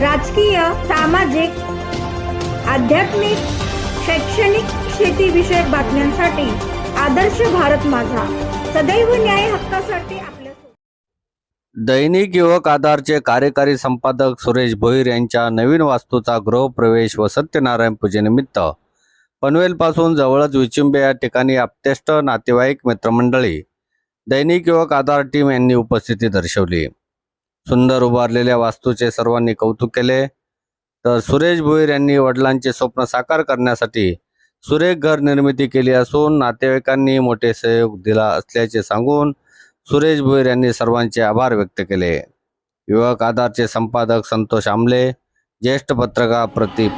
राजकीय सामाजिक आध्यात्मिक शैक्षणिक शेतीविषयक बातम्यांसाठी आदर्श भारत माझा. सदैव न्याय हक्कासाठी आपल्या दैनिक युवक आधारचे कार्यकारी संपादक सुरेश भोईर यांच्या नवीन वास्तूचा गृहप्रवेश व सत्यनारायण पूजेनिमित्त पनवेलपासून जवळच विचिंबे या ठिकाणी आपतेष्ट नातेवाईक मित्रमंडळी. दैनिक युवक आधार टीम यांनी उपस्थिती दर्शवली. सुंदर उभारलेल्या वास्तूचे सर्वांनी कौतुक केले. तर सुरेश भोईर यांनी वडिलांचे स्वप्न साकार करण्यासाठी सुरेख घर निर्मिती केली असून नातेवाईकांनी मोठे सहयोग दिला असल्याचे सांगून सुरेश भोईर यांनी सर्वांचे आभार व्यक्त केले. युवक आधारचे संपादक संतोष आमले ज्येष्ठ पत्रकार प्रतीप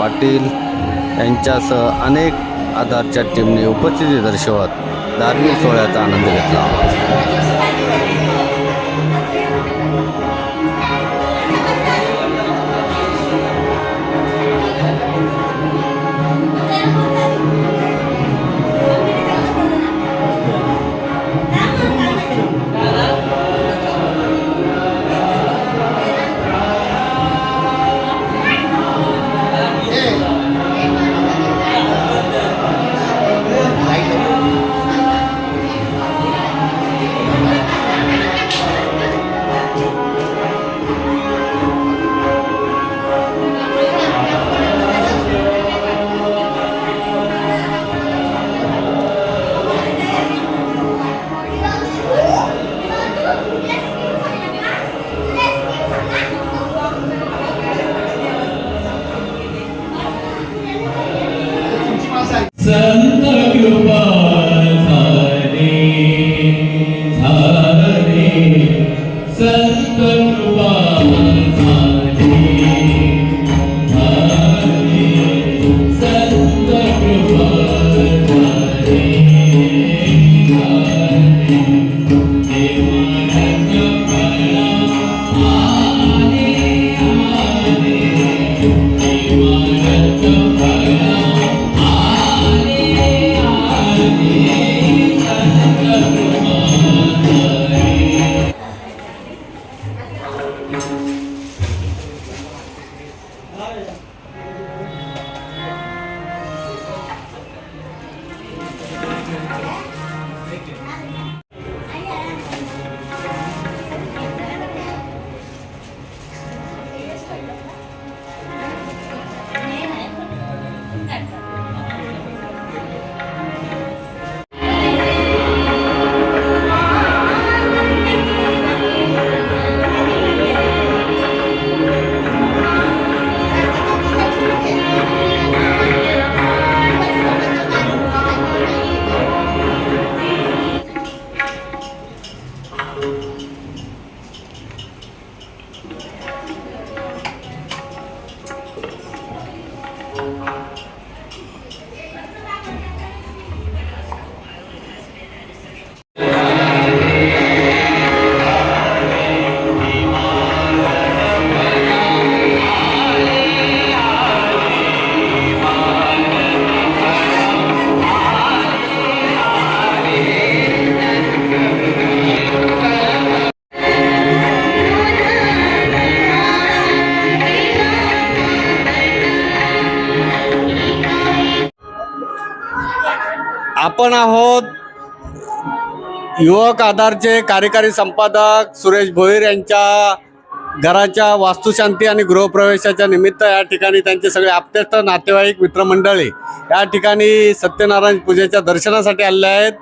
पाटील यांच्यासह अनेक आधारच्या टीमने उपस्थिती दर्शवत धार्मिक सोहळ्याचा आनंद घेतला. Canada. आपण आहोत युवक आधारचे कार्यकारी संपादक सुरेश भोईर यांच्या घराच्या वास्तुशांती आणि गृहप्रवेशाच्या निमित्त या ठिकाणी त्यांचे सगळे आपतेष्ट नातेवाईक मित्रमंडळी या ठिकाणी सत्यनारायण पूजेच्या दर्शनासाठी आले आहेत.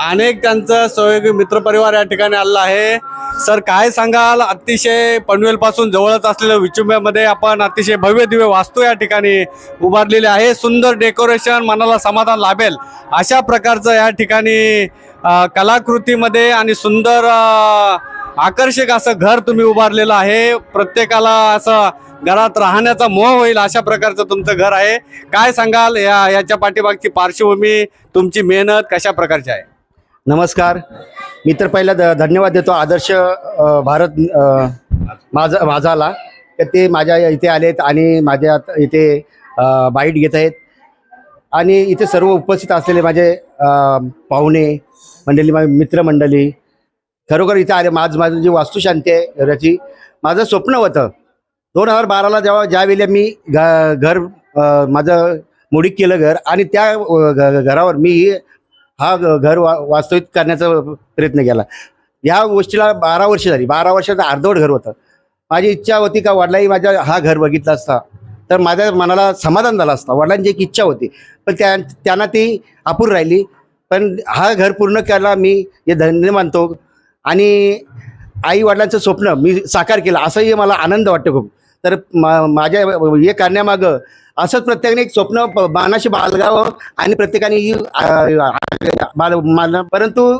अनेक त्यांचं सहयोगी मित्रपरिवार या ठिकाणी आलेला आहे. सर काय सांगाल? अतिशय पनवेलपासून जवळच असलेल्या विचुंब्यामध्ये आपण अतिशय भव्य दिव्य वास्तू या ठिकाणी उभारलेले आहे. सुंदर डेकोरेशन मनाला समाधान लाभेल अशा प्रकारचं या ठिकाणी कलाकृतीमध्ये आणि सुंदर आकर्षक असं घर तुम्ही उभारलेलं आहे. प्रत्येकाला असं घरात राहण्याचा मोह होईल अशा प्रकारचं तुमचं घर आहे. काय सांगाल? या याच्या पाठीमागची पार्श्वभूमी तुमची मेहनत कशा प्रकारची आहे? नमस्कार. मी तर पहिला धन्यवाद देतो आदर्श भारत माझा माझाला. तर ते माझ्या इथे आलेत आणि माझ्या इथे बाईट घेत आहेत. आणि इथे सर्व उपस्थित असलेले माझे पाहुणे मंडळी माझे मित्रमंडळी खरोखर इथे आले. माझ माझं जी वास्तुशांती आहे घराची माझं स्वप्न होतं. दोन हजार बाराला जेव्हा ज्यावेळेला मी घ- घर माझं मोडीक केलं घर आणि त्या घ- घरावर मी हा ग- घर वा वास्तविक करण्याचा प्रयत्न केला. ह्या गोष्टीला बारा वर्ष झाली. बारा वर्षाचं अर्धवट घर होतं. माझी इच्छा होती का वडिलाही माझ्या हा घर बघितला असता तर माझ्या मनाला समाधान झालं असतं. वडिलांची एक इच्छा होती. पण त्या त्यांना ती अपूर राहिली. पण हा घर पूर्ण करायला मी हे धन्य मानतो. आणि आई वडिलांचं स्वप्न मी साकार केलं. असंही मला आनंद वाटतो खूप. तर मा माझ्या हे करण्यामागं असंच प्रत्येकाने एक स्वप्न मानाशी बाळगावं आणि प्रत्येकाने बाळ- परंतु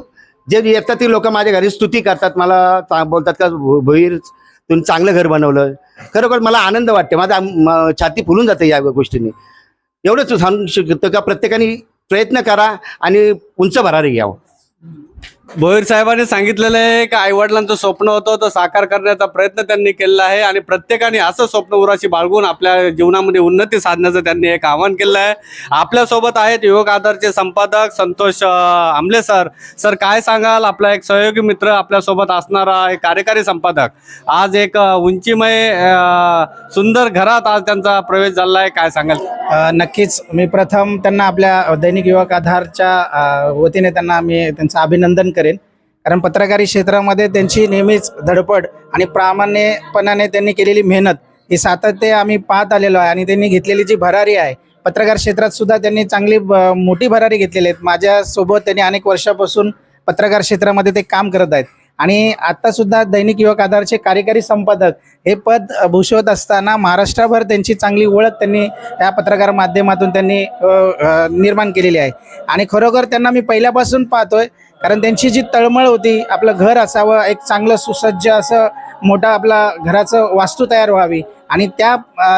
जे येतात ते लोक माझ्या घरी स्तुती करतात. मला बोलतात का भुईर भोईर तुम्ही चांगलं घर बनवलं. खरोखर मला आनंद वाटते. माझा छाती फुलून जाते या गोष्टीने. एवढंच सांगू शकतो का प्रत्येकाने प्रयत्न करा आणि उंच भरारी घ्यावं भोईर साहेबांनी सांगितलेलं आहे की आईवडिलांचं स्वप्न होतं तो साकार करण्याचा प्रयत्न त्यांनी केलेला आहे आणि प्रत्येकाने असं स्वप्न उराशी बाळगून आपल्या जीवनामध्ये उन्नती साधण्याचं त्यांनी एक आवाहन केलं आहे. आपल्यासोबत आहेत युवक आधारचे संपादक संतोष आमले सर. सर काय सांगाल? आपला एक सहयोगी मित्र आपल्यासोबत असणारा एक कार्यकारी संपादक. आज एक उंचीमय सुंदर घरात आज त्यांचा प्रवेश झाला आहे. काय सांगाल? नक्कीच. मी प्रथम त्यांना आपल्या दैनिक युवक आधारच्या वतीने त्यांना मी त्यांचं अभिनंदन करेल. कारण पत्रकारी क्षेत्रामध्ये त्यांची नेहमीच धडपड आणि प्रामाण्यपणाने त्यांनी केलेली मेहनत ही सातत्य आम्ही पाहत आलेलो आहे आणि त्यांनी घेतलेली जी भरारी आहे पत्रकार क्षेत्रात सुद्धा त्यांनी चांगली मोठी भरारी घेतलेली आहेत. माझ्यासोबत त्यांनी अनेक वर्षापासून पत्रकार क्षेत्रामध्ये ते काम करत आहेत. आणि आत्तासुद्धा दैनिक युवक आधारचे कार्यकारी संपादक हे पद भूषवत असताना महाराष्ट्राभर त्यांची चांगली ओळख त्यांनी या पत्रकार माध्यमातून त्यांनी निर्माण केलेली आहे. आणि खरोखर त्यांना मी पहिल्यापासून पाहतोय कारण त्यांची जी तळमळ होती आपलं घर असावं एक चांगलं सुसज्ज असं मोठा आपला घराचं वास्तू तयार व्हावी आणि त्या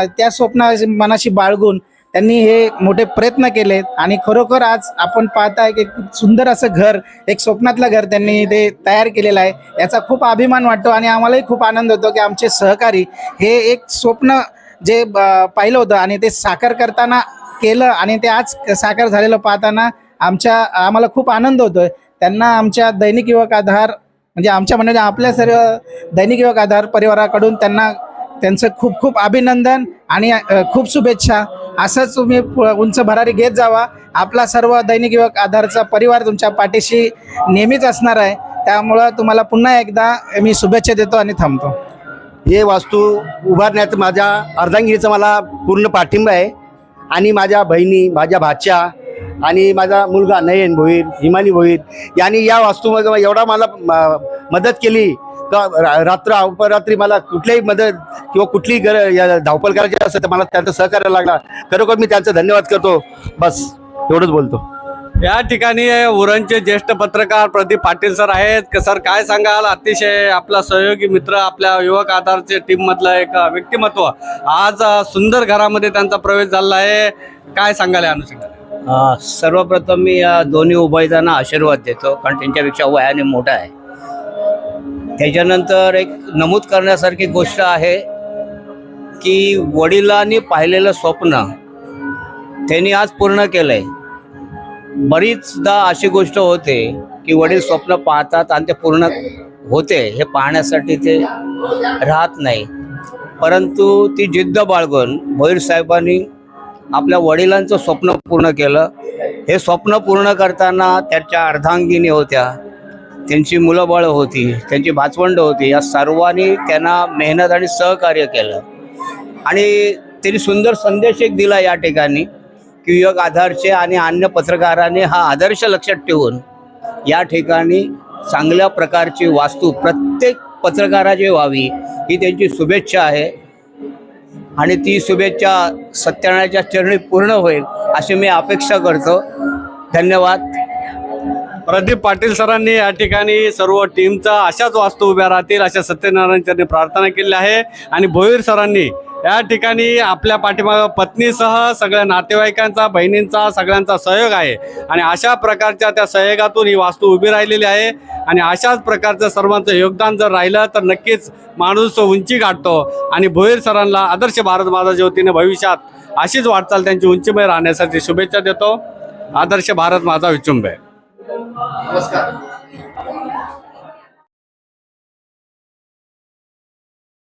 त्या स्वप्ना मनाशी बाळगून त्यांनी हे मोठे प्रयत्न केलेत आणि खरोखर आज आपण पाहताय की सुंदर असं घर एक स्वप्नातलं घर त्यांनी ते तयार केलेलं आहे. याचा खूप अभिमान वाटतो आणि आम्हालाही खूप आनंद होतो की आमचे सहकारी हे एक स्वप्न जे पाहिलं होतं आणि ते साकार करताना केलं आणि ते आज साकार झालेलं पाहताना आमच्या आम्हाला खूप आनंद होतोय. त्यांना आमच्या दैनिक युवक आधार म्हणजे आमच्या म्हणजे आपल्या सर्व दैनिक युवक आधार परिवाराकडून त्यांना त्यांचं खूप खूप अभिनंदन आणि खूप शुभेच्छा. असंच तुम्ही पु- उंच भरारी घेत जावा. आपला सर्व दैनिक युवक आधारचा परिवार तुमच्या पाठीशी नेहमीच असणार आहे. त्यामुळं तुम्हाला पुन्हा एकदा मी शुभेच्छा देतो आणि थांबतो. हे वास्तू उभारण्यात माझ्या अर्धांगिरीचा मला पूर्ण पाठिंबा आहे. आणि माझ्या बहिणी माझ्या भाच्या आणि माझा मुलगा नयन भोईर हिमानी भोईर यांनी या वास्तूमध्ये एवढा मला म- मदत केली. का रा- रात्र अपरात्री मला कुठल्याही मदत किंवा कुठलीही गर या धावपळ करायची असेल तर मला त्यांचं सहकार्य लागला खरोखर मी त्यांचा धन्यवाद करतो. बस एवढंच बोलतो. या ठिकाणी उरणचे ज्येष्ठ पत्रकार प्रदीप पाटील सर आहेत. सर काय सांगाल? अतिशय आपला सहयोगी मित्र आपल्या युवक आधारचे टीम मधलं एक व्यक्तिमत्व. आज सुंदर घरामध्ये त्यांचा प्रवेश झाला आहे. काय सांगाल या अनुषंगाने? सर्वप्रथम मी या दोन्ही उभयतांना आशीर्वाद देतो कारण त्यांच्यापेक्षा वयाने मोठा आहे. त्याच्यानंतर एक नमूद करण्यासारखी गोष्ट आहे की वडिलांनी पाहिलेलं स्वप्न त्यांनी आज पूर्ण केलंय. बरीचदा अशी गोष्ट होते की वडील स्वप्न पाहतात आणि ते पूर्ण होते हे पाहण्यासाठी ते राहत नाही. परंतु ती जिद्द बाळगून भोईर साहेबांनी आपल्या वडिलांचं स्वप्न पूर्ण केलं. हे स्वप्न पूर्ण करताना त्याच्या अर्धांगिनी होत्या. त्यांची मुलंबळं होती त्यांची भाचवंड होती. या सर्वांनी त्यांना मेहनत आणि सहकार्य केलं. आणि त्यांनी सुंदर संदेश एक दिला या ठिकाणी की युवक आधारचे आणि अन्य पत्रकारांनी हा आदर्श लक्षात ठेवून या ठिकाणी चांगल्या प्रकारची वास्तू प्रत्येक पत्रकाराची व्हावी ही त्यांची शुभेच्छा आहे. आणि ती शुभेच्छा सत्यनारायणाच्या चरणी पूर्ण होईल अशी मी अपेक्षा करतो. धन्यवाद. प्रदीप पाटील सरांनी या ठिकाणी सर्व टीमचा अशाच वास्तू उभ्या राहतील अशा सत्यनारायण चरणी प्रार्थना केली आहे. आणि भोईर सरांनी या ठिकाणी आपल्या पाठीमागं पत्नीसह सगळ्या नातेवाईकांचा बहिणींचा सगळ्यांचा सहयोग आहे. आणि अशा प्रकारच्या त्या सहयोगातून ही वास्तू उभी राहिलेली आहे. आणि अशाच प्रकारचं सर्वांचं योगदान जर राहिलं तर नक्कीच माणूस उंची गाठतो. आणि भोईर सरांना आदर्श भारत माझा वतीने भविष्यात अशीच वाटचाल त्यांची उंचीमय राहण्यासाठी शुभेच्छा देतो. आदर्श भारत माझा विचुंब. आहे नमस्कार.